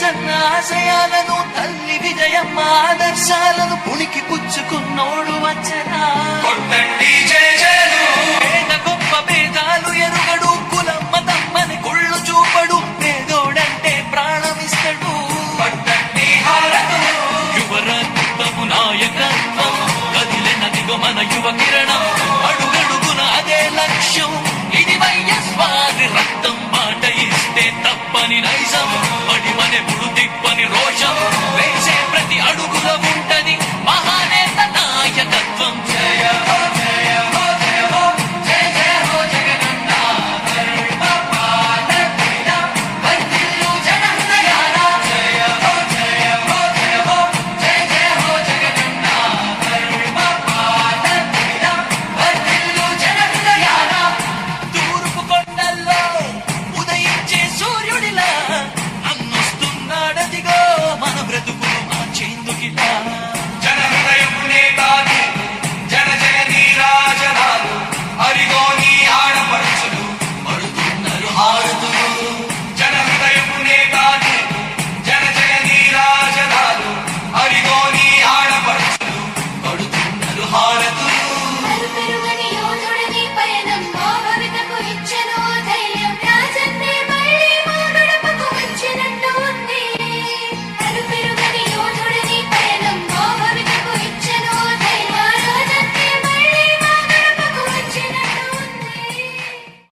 జన్న ఆశయాలను తల్లి విజయమ్మ ఆదర్శాలను పుణికి పుచ్చుకున్నోడు వచ్చనా గొప్ప భేదాలు ఎరుగడు కులమ్మ తమ్మని కుళ్ళు చూపడు పేదోడంటే ప్రాణమిస్తడు. యువరత్నము నాయకత్వం. కదిలెనదిగో మన యువకిర de.